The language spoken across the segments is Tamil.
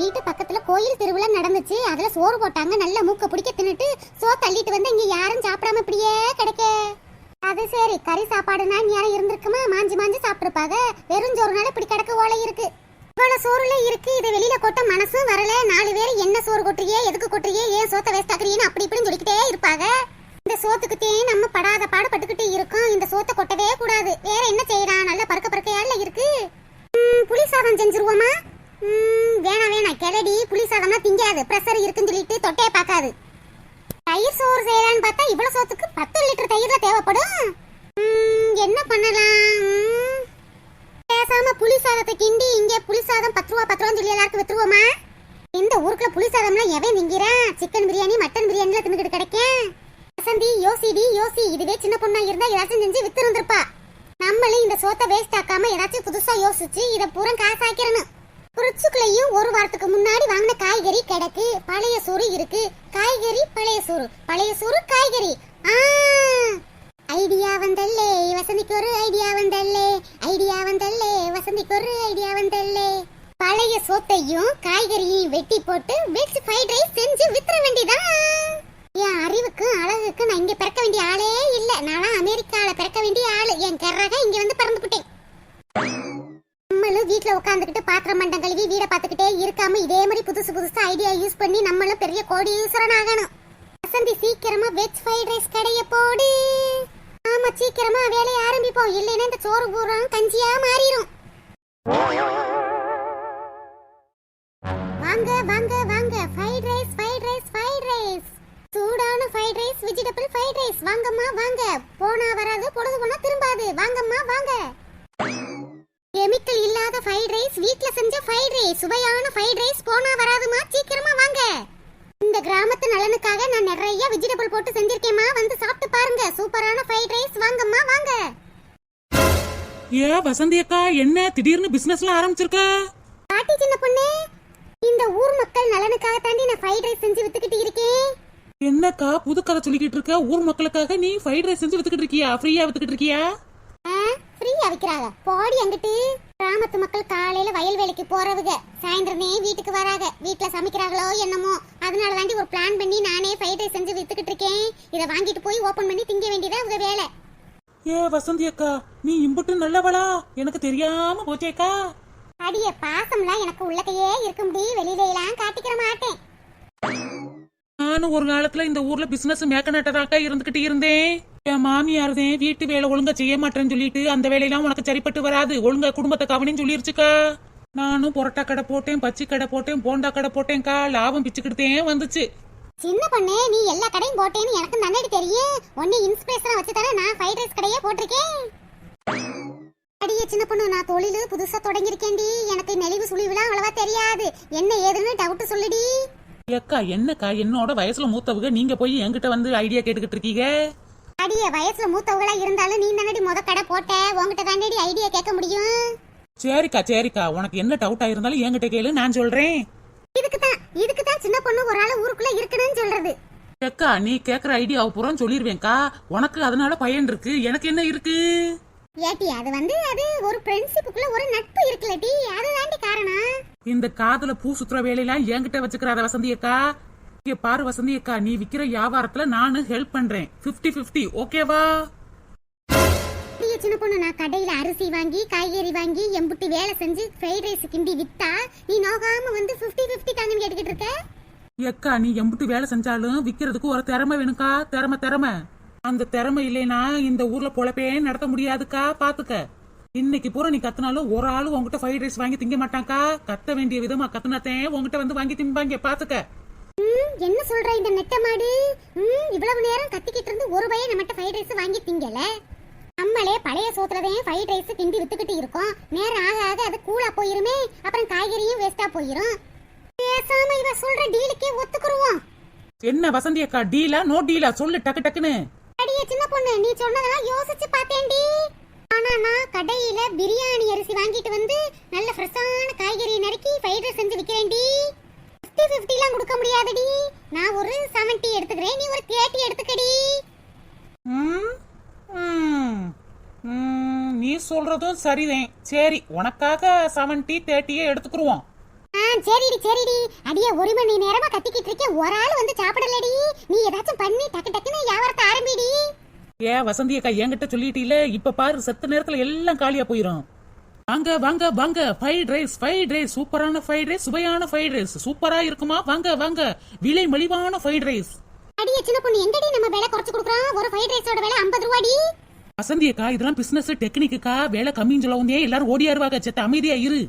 வீட்டு பக்கத்துல கோயில் திருவிழா நடந்துச்சு. அதுல சோறு போட்டாங்க. நல்ல மூக்க பிடிக்க தின்னுட்டு சோ தள்ளிட்டு வந்து இங்க யாரும் சாப்பிடாம இப்படியே கிடைக்க. அது சரி கறி சாப்பாடுனா யாரும் இருந்திருக்குமா? மாஞ்சி மாஞ்சி சாப்பிட்டுருப்பாங்க வெறும் சோறுனால இப்படி கிடக்க ஓலை இருக்கு. இவ்வளவு சோறுல இருக்கு. இதை வெளியில கொட்ட மனசும் வரல. நாலு பேர் என்ன சோறு கொட்டுறியே எதுக்கு கொட்டுறியே ஏன் சோத்த வேஸ்டாக்குறீன்னு அப்படி இப்படின்னு சொல்லிக்கிட்டே இருப்பாங்க இந்த சோத்துக்குத்தே நம்ம படாத பாடுபட்டுக்கிட்டு இருக்கோம். இந்த சோத்தை கொட்டவே கூடாது. வேற என்ன செய்யலாம் நல்ல பறக்க பறக்கையால இருக்கு. புளி சாதம் செஞ்சுருவோமா ம், வேணாம் வேணாம் கிளடி புளி சாதம்னா திங்காது ப்ரெஷர் இருக்குன்னு சொல்லிட்டு தொட்டே பார்க்காது தயிர் சோறு செய்யலான்னு பார்த்தா இவ்வளவு சோத்துக்கு பத்து லிட்டர் தயிர்ல தேவைப்படும் ம், என்ன பண்ணலாம் ம், பேசாம புளி சாதத்தை கிண்டி இங்க புளி சாதம் பத்து ரூபா பத்து ரூபான்னு சொல்லி எல்லாருக்கும் வித்துருவோமா? இந்த ஊருக்குள்ள புளி சாதம்லாம் எவன் திங்கிறான்? சிக்கன் பிரியாணி மட்டன் பிரியாணில தின்னுக்கிட்டு கிடைக்கும்? வசந்தி யோசிடி யோசி இதுவே சின்ன பொண்ணா இருந்தா ஏதாச்சும் செஞ்சு வித்து இருந்திருப்பா நம்மளும் இந்த சோத்தை வேஸ்ட் ஆக்காம ஏதாச்சும் புதுசா யோசிச்சு இத பூரா காசாக்கிறணும் புரிச்சுக்குள்ளேயும் ஒரு வாரத்துக்கு முன்னாடி வாங்கின காய்கறி கிடக்கு. பழைய சோறு இருக்கு. காய்கறி பழைய சோறு. பழைய சோறு காய்கறி. ஐடியா வந்தல்லே. வசந்திக்கு ஒரு ஐடியா வந்தல்லே. வசந்திக்கு ஒரு ஐடியா வந்தல்லே பழைய சோத்தையும் காய்கறியையும் வெட்டி போட்டு வெஜ் ஃப்ரைட் ரைஸ் செஞ்சு வித்துற வேண்டியதான் என் அறிவுக்கும் அழகுக்கும் நான் இங்க பிறக்க வேண்டிய ஆளே இல்ல. நான் அமெரிக்கால பிறக்க வேண்டிய ஆளு. என் கர்றாக இங்க வந்து பிறந்துபிட்டேன் நம்மளும் வீட்டில் உட்காந்துக்கிட்டு பாத்திரம் மண்டம் கழுவி வீடை பார்த்துக்கிட்டே இருக்காம இதே மாதிரி புதுசு புதுசு ஐடியா யூஸ் பண்ணி நம்மளும் பெரிய கோடீஸ்வரன் ஆகணும். வசந்தி சீக்கிரமா வெஜ் ஃப்ரைட் ரைஸ் கடைய போடு. ஆமா சீக்கிரமா வேலையை ஆரம்பிப்போம். இல்லைன்னா இந்த சோறு பூரம் கஞ்சியா மாறிடும் வாங்க வாங்க வாங்க. Fried rice fried rice fried rice சூடான fried rice vegetable fried rice வாங்கம்மா வாங்க. போனா வராது பொழுது போனா திரும்பாது. வாங்கம்மா வாங்க. கெமிக்கல் இல்லாத ஃப்ரைட் ரைஸ் வீட்ல செஞ்ச ஃப்ரைட் ரைஸ் சுவையான ஃப்ரைட் ரைஸ் போனா வராதுமா சீக்கிரமா வாங்க. இந்த கிராமத்து நலனுக்காக நான் நிறைய வெஜிடபிள் போட்டு செஞ்சிருக்கேம்மா. வந்து சாப்பிட்டு பாருங்க. சூப்பரான ஃப்ரைட் ரைஸ் வாங்கம்மா வாங்க. ஏ வசந்தி அக்கா என்ன திடீர்னு பிசினஸ்லாம் ஆரம்பிச்சிருக்க? பாட்டி சின்ன பொண்ணு இந்த ஊர் மக்கள் நலனுக்காக தாண்டி நான் ஃப்ரைட் ரைஸ் செஞ்சு வித்துக்கிட்டு இருக்கேன். என்னக்கா புது கதை சொல்லிக்கிட்டு இருக்க? ஊர் மக்களுக்காக நீ ஃப்ரைட் ரைஸ் செஞ்சு வித்துக்கிட்டு இருக்கியா? ஃப்ரீயா வித்துக்கிட்டு இருக்கியா? ஃப்ரீயா விக்கிறாங்க. போடி அங்கிட்டு கிராமத்து மக்கள் காலையில வயல் வேலைக்கு போறவங்க. சாயந்தரமே வீட்டுக்கு வராங்க. வீட்டுல சமைக்கிறாங்களோ என்னமோ. அதனால தாண்டி ஒரு பிளான் பண்ணி நானே ஃப்ரைட் ரைஸ் செஞ்சு வித்துக்கிட்டு இருக்கேன். இதை வாங்கிட்டு போய் ஓபன் பண்ணி திங்க வேண்டியதா உங்க வேலை. ஏ வசந்தி அக்கா நீ இம்புட்டு நல்லவளா? எனக்கு தெரியாம போச்சேக்கா அடிய பாசம்லாம் எனக்கு உள்ளக்கையே இருக்கும்படி வெளியில எல்லாம் காட்டிக்கிற மாட்டேன். நானும் ஒரு காலத்துல இந்த ஊர்ல பிசினஸ் மேக்கனட்டதாக்கா இருந்துகிட்டு இருந்தேன். என் மாமியார் தான் வீட்டு வேலை ஒழுங்கா செய்ய மாட்டேன்னு சொல்லிட்டு அந்த வேலையெல்லாம் உனக்கு சரிப்பட்டு வராது. ஒழுங்கா குடும்பத்தை கவனின்னு சொல்லிருச்சுக்கா. நானும் பொரோட்டா கடை போட்டேன் பச்சி கடை போட்டேன் போண்டா கடை போட்டேன்க்கா. லாபம் பிச்சுக்கிட்டே வந்துச்சு. சின்ன பொண்ணு நீ எல்லா கடையும் போட்டேன்னு எனக்கு நன்னடி தெரியும் ஒன்னு இன்ஸ்பிரேஷனா வச்சு தானே நான் ஃப்ரைட் ரைஸ் கடையே போட்டிருக்கேன். அடியே சின்ன பொண்ணு நான் தொழில் புதுசா தொடங்கியிருக்கேன்டி. எனக்கு நெளிவு சுழிவுலாம் அவ்வளவா தெரியாது. என்ன ஏதுன்னு டவுட் சொல்லுடி. அக்கா என்னக்கா என்னோட வயசுல மூத்தவங்க நீங்க போய் என்கிட்ட வந்து ஐடியா கேட்டுக்கிட்டு இருக்கீங்க? அடிய வயசுல மூத்தவங்களா இருந்தாலும் நீ தானடி முத கடை போட்ட? உன்கிட்ட தானடி ஐடியா கேட்க முடியும்? சரிக்கா சரிக்கா. உனக்கு என்ன டவுட் ஆயிருந்தாலும் என்கிட்ட கேளு நான் சொல்றேன். இதுக்கு தான் இதுக்கு தான் சின்ன பொண்ணு ஒரு ஆள் ஊருக்குள்ள இருக்கணும்னு சொல்றது. அக்கா நீ கேக்குற ஐடியாவை பூரா சொல்லிருவேன்க்கா. உனக்கு அதனால பயன் இருக்கு. எனக்கு என்ன இருக்கு? ஏட்டி அது வந்து அது ஒரு ஃப்ரெண்ட்ஷிப்புக்குள்ள ஒரு நட்பு இருக்குல்லடி அதுதாண்டி காரணம். இந்த காதுல பூ சுத்துற வேலையெல்லாம் என்கிட்ட வச்சுக்கிறாத வசந்தி அக்கா. இங்க பாரு வசந்தி அக்கா நீ விக்கிற வியாபாரத்துல நானு ஹெல்ப் பண்றேன். 50 50 ஓகேவா சின்ன பொண்ணு நான் கடையில அரிசி வாங்கி காய்கறி வாங்கி எம்புட்டு வேலை செஞ்சு ஃப்ரைட் ரைஸ் கிண்டி வித்தா நீ நோகாம வந்து 50 50 தாங்கன்னு கேட்டுக்கிட்டு இருக்க? அக்கா நீ எம்பிட்டு வேலை செஞ்சாலும் விக்கிறதுக்கு ஒரு திறமை வேணும்க்கா. திறமை திறமை. அந்த திறமை இல்லைனா இந்த ஊர்ல பொழப்பே நடத்த முடியாதுக்கா. பாத்துக்க. இன்னைக்கு பூரா நீ கத்துனாலும் ஒரு ஆளு உன்கிட்ட ஃப்ரைட் ரைஸ் வாங்கி திங்க மாட்டாங்கக்கா கத்த வேண்டிய விதமா கத்துனாத்தேன் உன்கிட்ட வந்து வாங்கி திம்பாங்க. பாத்துக்க. என்ன சொல்ற இந்த நெட்ட மாடு? இவ்வளவு நேரம் கத்திக்கிட்டு இருந்து ஒரு பையன் நம்மகிட்ட ஃப்ரைட் ரைஸ் வாங்கி திங்கல? நம்மளே பழைய சோத்துலதான் ஃப்ரைட் ரைஸ் கிண்டி வித்துக்கிட்டு இருக்கோம். நேரம் ஆக ஆக அது கூலா போயிருமே. அப்புறம் காய்கறியும் வேஸ்டா போயிரும். பேசாம இவ சொல்ற டீலுக்கே ஒத்துக்குருவோம். என்ன வசந்தி அக்கா டீலா நோ டீலா சொல்லு டக்கு டக்குன்னு. அடியே சின்ன பொண்ணு நீ சொன்னதெல்லாம் யோசிச்சு பார்த்தேன்டி. ஆனா நான் கடையில பிரியாணி அரிசி வாங்கிட்டு வந்து நல்ல ஃப்ரெஷ்ஷான காய்கறி நறுக்கி ஃப்ரைட் ரைஸ் செஞ்சு விக்கிறேன்டி. 50 50 எல்லாம் கொடுக்க முடியாதுடி. நான் ஒரு 70 எடுத்துக்கிறேன். நீ ஒரு 30 எடுத்துக்கடி. ம், நீ சொல்றதும் சரிதான் சரி உனக்காக செவன்டி தேர்ட்டியே எடுத்துக்கிருவோம். சரிடி சரிடி. அடியே ஒரு மணி நேரமா கத்திக்கிட்டு இருக்கேன் ஒரு ஆள் வந்து சாப்பிடலடி. நீ ஏதாச்சும் பண்ணி டக்கு டக்குன்னு வியாபாரத்தை ஆரம்பிடி. ஏ வசந்தி அக்கா என்கிட்ட சொல்லிட்டீல இப்ப பாரு செத்த நேரத்துல எல்லாம் காலியா போயிரும். வாங்க வாங்க வாங்க. ஃப்ரைட் ரைஸ் ஃப்ரைட் ரைஸ் சூப்பரான ஃப்ரைட் ரைஸ் சுவையான ஃப்ரைட் ரைஸ் சூப்பரா இருக்குமா? வாங்க வாங்க. விலை மலிவான ஃப்ரைட் ரைஸ் அடியே சின்ன பொண்ணு எங்கடி நம்ம விலை குறைச்சு கொடுக்குறோம்? ஒரு ஃப்ரைட் ரைஸோட விலை ஐம்பது ரூபாடி. வசந்தி அக்கா இதெல்லாம் பிசினஸ் டெக்னிக்குக்கா வேலை கம்மின்னு சொல்ல வந்தே எல்லாரும் ஓடியாருவாங்க செத்த அமைதியா இரு.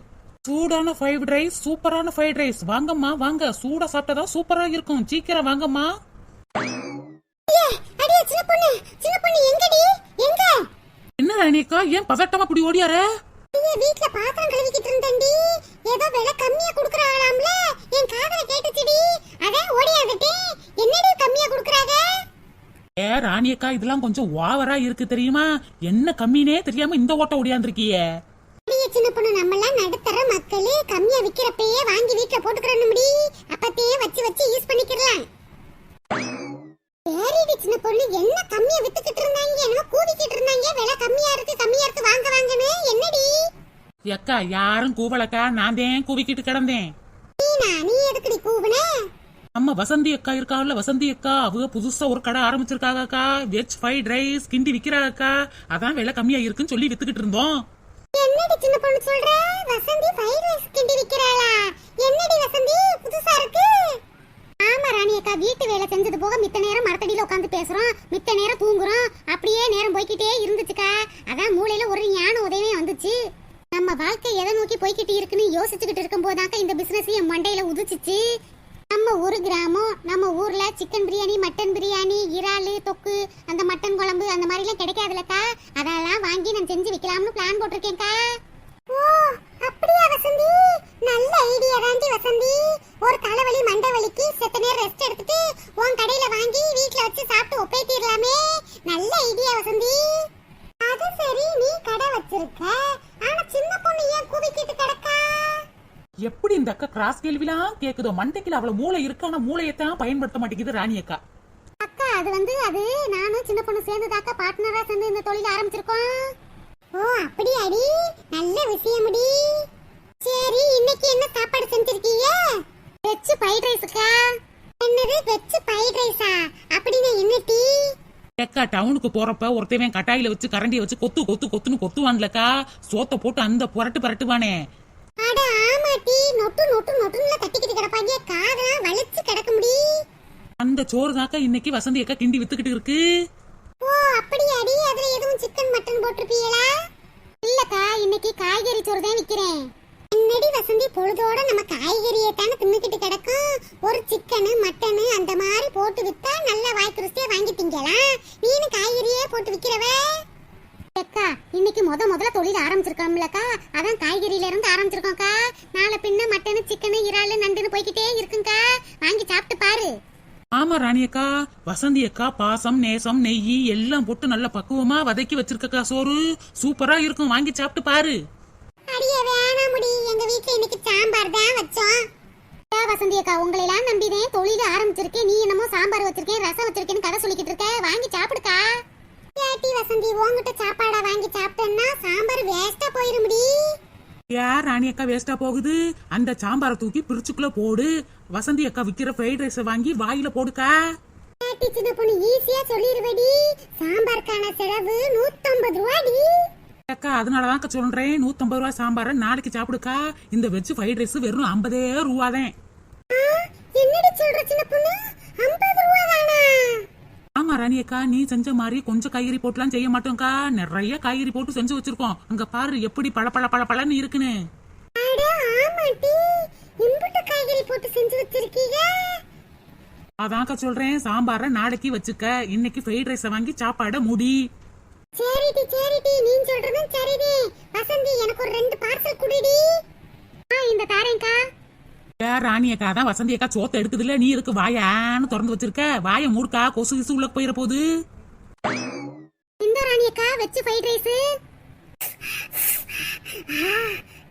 சூடான ஃப்ரைட் ரைஸ் சூப்பரான ஃப்ரைட் ரைஸ் வாங்கம்மா வாங்க. சூடா சாப்பிட்டா சூப்பரா இருக்கும். சீக்கிரம் வாங்கம்மா. என்ன ராணிக்கா ஏன் பதட்டமா இப்படி ஓடியார? வீட்ல பாத்திரம் கழுவிக்கிட்டு இருந்தேன்டி. ஏதோ விலை கம்மியா குடுக்குறாங்களாம்ல. என் காதுல கேட்டுச்சுடி. அதான் ஓடியாந்துட்டேன் என்னடி கம்மியா குடுக்குறாங்க ஏ ராணியக்கா இதெல்லாம் கொஞ்சம் ஓவரா இருக்கு தெரியுமா? என்ன கம்மினே தெரியாம இந்த ஓட்ட ஓடியாந்துருக்கியே? அடியே சின்ன பொண்ணு நம்மலாம் நடுத்தர மக்களே கம்மியா விக்கிறப்பயே வாங்கி வீட்ல போட்டுக்கிறோம் முடி. அப்பத்தையே வச்சு வச்சு யூஸ் பண்ணிக்கலாம் சரிடி சின்ன பொண்ணு என்ன கம்மியா வித்துக்கிட்டு இருந்தாங்க? என்னமோ கூவிக்கிட்டு இருந்தாங்க. விலை கம்மியா இருக்கு கம்மியா இருக்கு வாங்க வாங்கன்னு. என்னடி? அக்கா யாரும் கூவலக்கா. நான் தான் கூவிக்கிட்டு கிடந்தேன் நீனா நீ எதுக்குடி கூவுன நம்ம வசந்தி அக்கா இருக்காவுல வசந்தி அக்கா அவங்க புதுசா ஒரு கடை ஆரம்பிச்சிருக்காங்கக்கா வெஜ் ஃப்ரைட் ரைஸ் கிண்டி விக்கிறாங்கக்கா அதான் விலை கம்மியா இருக்குன்னு சொல்லி வித்துக்கிட்டு இருந்தோம். என்னடி சின்ன பொண்ணு சொல்ற? வசந்தி ஃப்ரைட் ரைஸ் கிண்டி விக்கிறாளா? என்னடி வசந்தி புதுசா இருக்கு? ஆமா ராணி அக்கா வீட்டு வேலை செஞ்சது போக மித்த நேரம் மரத்தடியில உட்காந்து பேசுறோம். மித்த நேரம் தூங்குறோம். அப்படியே நேரம் போய்க்கிட்டே இருந்துச்சுக்கா. அதான் மூளையில ஒரு ஞான உதயமே வந்துச்சு. நம்ம வாழ்க்கை எதை நோக்கி போய்கிட்டு இருக்குன்னு யோசிச்சுக்கிட்டு இருக்கும் போதாக்கா இந்த பிசினஸ் என் மண்டையில உதிச்சிச்சு. நம்ம ஒரு கிராமம் நம்ம ஊர்ல சிக்கன் பிரியாணி மட்டன் பிரியாணி இறாலு தொக்கு அந்த மட்டன் குழம்பு அந்த மாதிரிலாம் எல்லாம் கிடைக்காதுலக்கா. அதெல்லாம் வாங்கி நான் செஞ்சு விக்கலாம்னு பிளான் போட்டிருக்கேன்க்கா ஓ அப்படியா வசந்தி நல்ல ஐடியா தாண்டி வசந்தி ஒரு தலைவலி மண்டை வலிக்கு செத்த நேரம் ரெஸ்ட் எடுத்துட்டு உன் கடையில வாங்கி வீட்ல வச்சு சாப்பிட்டு ஒப்பேத்திடலாமே நல்ல ஐடியா வசந்தி அது சரி நீ கடை வச்சிருக்க ஆனா சின்ன பொண்ணு ஏன் குவிக்கிட்டு கிடக்கா எப்படி இந்த அக்கா கிராஸ் கேள்விலாம் கேக்குதோ? மண்டைக்குல அவ்வளவு மூளை இருக்கு ஆனா மூளையத்தான் பயன்படுத்த மாட்டேங்குது ராணி அக்கா. அக்கா அது வந்து அது நானும் சின்ன பொண்ணு சேர்ந்துதாக்கா பார்ட்னரா சேர்ந்து இந்த தொழில் ஆரம்பிச்சிருக்கோம். ஓ அப்படியாடி? நல்ல விஷயமுடி. சரி இன்னைக்கு என்ன சாப்பாடு செஞ்சிருக்கீங்க? வெஜ் ஃப்ரைட் ரைஸ்க்கா என்னது வெஜ் ஃப்ரைட் ரைஸா அப்படின்னா என்ன டீ அக்கா டவுனுக்கு போறப்ப ஒருத்தவன் கட்டாயில வச்சு கரண்டிய வச்சு கொத்து கொத்து கொத்துன்னு கொத்துவான்லக்கா. சோத்த போட்டு அந்த புரட்டு பரட்டுவானே. அட ஆமா டீ. நொட்டு நொட்டு நொட்டுன்னு தட்டிக்கிட்டு கிடப்பாங்க காதெல்லாம் வலிச்சு கிடக்க முடி. அந்த சோறு தாக்கா இன்னைக்கு வசந்தி அக்கா கிண்டி வித்துக்கிட்டு இருக்கு. ஓ அப்படியாடி. அதுல எதுவும் சிக்கன் மட்டன் போட்டிருப்பீங்களா? இல்லக்கா இன்னைக்கு காய்கறி சோறு தான் விக்கிறேன். என்னடி வசந்தி பொழுதோட நம்ம காய்கறியை தானே தின்னுக்கிட்டு கிடக்கும். ஒரு சிக்கனு மட்டனு அந்த மாதிரி போட்டு வித்தா நல்ல வாய்க்கு ருசியா வாங்கி திங்கலாம் நீனு காய்கறியே போட்டு விக்கிறவ. அக்கா இன்னைக்கு முத முதல்ல தொழில் ஆரம்பிச்சிருக்கோம்லக்கா அதான் காய்கறியில இருந்து ஆரம்பிச்சிருக்கோம்க்கா நாளை பின்ன மட்டனு சிக்கனு இறாலு நண்டுன்னு போய்க்கிட்டே இருக்குங்கக்கா வாங்கி சாப்பிட்டு பாரு ஆமா அக்கா வசந்தி அக்கா பாசம் நேசம் நெய் எல்லாம் போட்டு நல்ல பக்குவமா வதக்கி வச்சிருக்கக்கா சோறு. சூப்பரா இருக்கும். வாங்கி சாப்பிட்டு பாரு. அடியே வேணாம் முடி. எங்க வீட்ல இன்னைக்கு சாம்பார் தான் வச்சோம். அக்கா, வசந்தி அக்கா உங்களை எல்லாம் நம்பிதான் தொழில ஆரம்பிச்சிருக்கேன் நீ என்னமோ சாம்பார் வச்சிருக்கேன் ரசம் வச்சிருக்கேன்னு கதை சொல்லிக்கிட்டு இருக்க. வாங்கி சாப்பிடுக்கா. ஏட்டி வசந்தி உன்கிட்ட சாப்பாடா வாங்கி சாப்பிட்டேன்னா சாம்பார் வேஸ்டா போயிரும் முடி யார் ராணி அக்கா வேஸ்டா போகுது. அந்த சாம்பாரை தூக்கி பிரிச்சுக்குள்ள போடு. வசந்தி அக்கா விக்கிற ஃப்ரைட் ரைஸை வாங்கி வாயில போடுக்கா. சின்ன பொண்ணு ஈஸியா சொல்லிருவடி. சாம்பாருக்கான செலவு நூத்தம்பது ரூபாடி. அக்கா அதனாலதான் சொல்றேன். நூத்தம்பது ரூபாய் சாம்பாரை நாளைக்கு சாப்பிடுக்கா. இந்த வெஜ் ஃப்ரைட் ரைஸ் வெறும் ஐம்பதே ரூபாதான். என்னடி சொல்ற சின்ன பொண்ணு? ஐம்பது ரூபா தானா ஆமா ராணி அக்கா நீ செஞ்ச மாதிரி கொஞ்சம் காய்கறி போட்டுலாம் செய்ய மாட்டோம்க்கா. நிறைய காய்கறி போட்டு செஞ்சு வச்சிருக்கோம். அங்க பாரு எப்படி பள பள பள பளன்னு இருக்குன்னு. அதான்க்கா சொல்றேன் சாம்பாரை நாளைக்கு வச்சுக்க. இன்னைக்கு ஃப்ரைட் ரைஸை வாங்கி சாப்பாட முடி. சரிடி சரிடி. நீ சொல்றதும் சரிடி வசந்தி எனக்கு ஒரு ரெண்டு பார்சல் குடுடி. ஆ இந்த தாரேன்க்கா. ராணி அக்கா தான் வசந்தி அக்கா சோத்த எடுக்குதுல நீ இருக்கு வாயான்னு திறந்து வச்சிருக்க? வாயை மூடுக்கா கொசு கிசு உள்ள போயிட போகுது இந்த ராணியக்கா வெச்சு ஃப்ரைட் ரைஸ்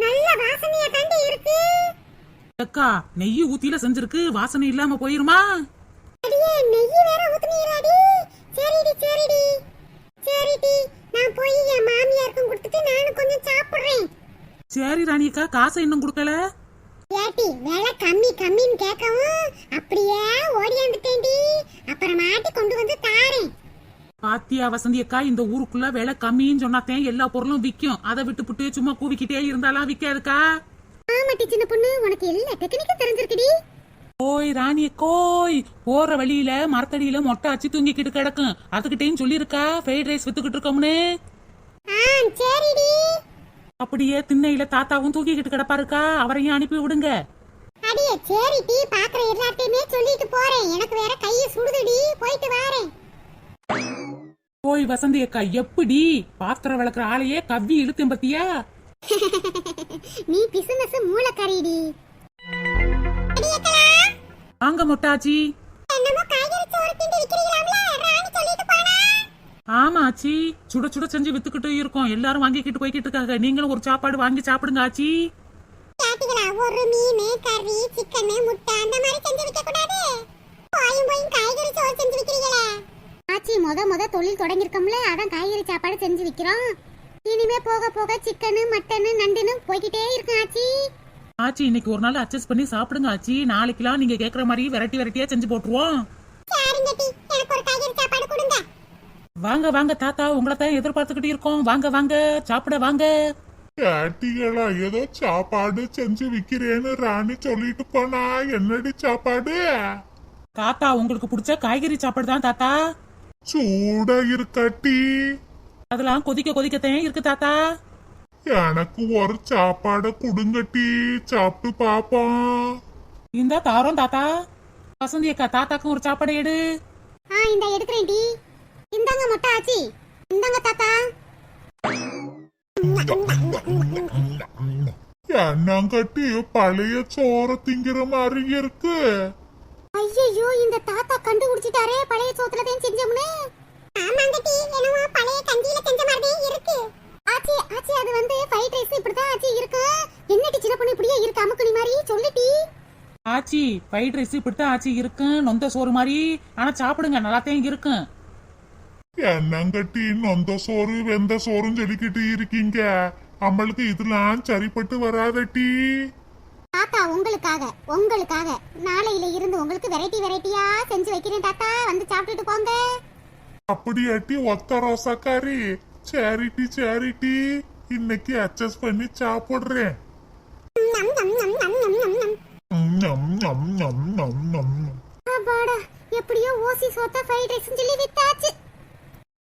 நல்ல வாசனையா தாண்டி இருக்கு. அக்கா நெய் ஊத்தில செஞ்சிருக்கு வாசனை இல்லாம போயிருமா? அடியே நெய் வேற ஊத்துனீராடி. சரிடி சரிடி. சரிடி நான் போய் என் மாமியாருக்கும் கொடுத்துட்டு நானும் கொஞ்சம் சாப்பிடுறேன். சரி ராணி அக்கா காசை இன்னும் கொடுக்கல? ஏட்டி விலை கம்மி கம்மின்னு கேட்கவும் அப்படியே ஓடியாந்துட்டேன்டி. அப்புறமாட்டி கொண்டு வந்து தாரேன். பாத்தியா வசந்தி அக்கா இந்த ஊருக்குள்ள விலை கம்மின்னு சொன்னாத்தேன் எல்லா பொருளும் விக்கும் அதை விட்டுப்புட்டு சும்மா கூவிக்கிட்டே இருந்தாலாம் விக்காதுக்கா ஆமாட்டி சின்ன பொண்ணு உனக்கு எல்லா டெக்னிக்கும் தெரிஞ்சிருக்குடி. ஓய் ராணிய கோய். போற வழியில மரத்தடியில மொட்டை அச்சு தூங்கிக்கிட்டு கிடக்கும். அதுகிட்டயும் சொல்லியிருக்கா ஃப்ரைட் ரைஸ் வித்துக்கிட்டு இருக்கோம்னு. சரிடி. அப்படியே திண்ணையில தாத்தாவும் தூக்கிக்கிட்டு கிடப்பாருக்கா? அவரையும் அனுப்பி விடுங்க. அடியே சரிடி பாக்குற எல்லாத்தையுமே சொல்லிட்டு போறேன். எனக்கு வேற கைய சுடுதுடி போயிட்டு வாரேன். போய் வசந்தி அக்கா எப்படி பாத்திரம் விளக்குற ஆளையே கவ்வி இழுத்தேன் பத்தியா? நீ பிசினஸ் மூலக்கறிடி வாங்க மொட்டாச்சி. ஆமா ஆச்சி. சுட சுட செஞ்சு வித்துக்கிட்டு இருக்கோம். எல்லாரும் வாங்கிக்கிட்டு போய்கிட்டு இருக்காங்க நீங்களும் ஒரு சாப்பாடு வாங்கி சாப்பிடுங்க ஆச்சி. ஒரு மீன் கறி சிக்கன் முட்டை அந்த மாதிரி செஞ்சு விற்க கூடாது போயும் போயும் காய்கறி சோறு செஞ்சு விக்கிறீங்களே. ஆச்சி முத முத தொழில் தொடங்கிருக்கோம்ல அதான் காய்கறி சாப்பாடு செஞ்சு விக்கிறோம். இனிமே போக போக சிக்கனு மட்டனு நண்டுன்னு போய்கிட்டே இருக்கும் ஆச்சி. ஆச்சி இன்னைக்கு ஒரு நாள் அட்ஜஸ்ட் பண்ணி சாப்பிடுங்க ஆச்சி. நாளைக்கெல்லாம் நீங்க கேக்குற மாதிரி வெரைட்டி வெரைட்டியா செஞ்சு போட்டுருவோம். வாங்க வாங்க தாத்தா உங்களை தான் எதிர்பார்த்துக்கிட்டு இருக்கோம். வாங்க வாங்க சாப்பிட வாங்க. கேட்டீங்களா ஏதோ சாப்பாடு செஞ்சு விக்கிறேன்னு ராணி சொல்லிட்டு போனா. என்னடி சாப்பாடு? தாத்தா உங்களுக்கு பிடிச்ச காய்கறி சாப்பாடு தான் தாத்தா. சூடா இருக்காட்டி அதெல்லாம் கொதிக்க கொதிக்கத்தான் இருக்கு தாத்தா. எனக்கு ஒரு சாப்பாடை கொடுங்கட்டி சாப்பிட்டு பாப்போம். இந்த தாரோம் தாத்தா. வசந்தி அக்கா தாத்தாக்கும் ஒரு சாப்பாடு எடு. இந்த எடுக்கிறேன் டி. இந்தாங்க மொட்டை ஆச்சி இந்தாங்க தாத்தா. என்னங்கட்டி பழைய சோற திங்கிற மாதிரி இருக்கு. ஐயோ இந்த தாத்தா கண்டுபிடிச்சிட்டாரே பழைய சோத்துல தான் செஞ்சோம்னு. ஆமாங்க டி என்னவோ பழைய கஞ்சியில செஞ்ச மாதிரி இருக்கு. ஆச்சி ஆச்சி அது வந்து ஃப்ரைட் ரைஸ் இப்படிதான் ஆச்சி இருக்கு. என்னடி சின்ன பொண்ணு இப்படியே இருக்கு அமுக்குனி மாதிரி? சொல்லு டி ஆச்சி ஃப்ரைட் ரைஸ் இப்படித்தான் ஆச்சி இருக்கும் நொந்த சோறு மாதிரி. ஆனா சாப்பிடுங்க நல்லாத்தான் இருக்கும் എണ്ണങ്കട്ടി നൊന്ത സോറ് വെന്ത സോറും ചെടിക്കിട്ട് ഇരിക്കീങ്ക നമ്മൾക്ക് ഇതെല്ലാം ചരിപ്പെട്ട് വരാതെട്ടി தாத்தா உங்களுக்காக உங்களுக்காக நாளையில இருந்து உங்களுக்கு வெரைட்டி வெரைட்டியா செஞ்சு வைக்கிறேன் தாத்தா. வந்து சாப்பிட்டுட்டு போங்க. அப்படியாட்டி ஒத்த ரோசாக்காரி? சேரிட்டி சேரிட்டி இன்னைக்கு அட்ஜஸ்ட் பண்ணி சாப்பிடுறேன். எப்படியோ ஓசி சோத்த ஃப்ரைட் ரைஸ் சொல்லி வித்தாச்சு.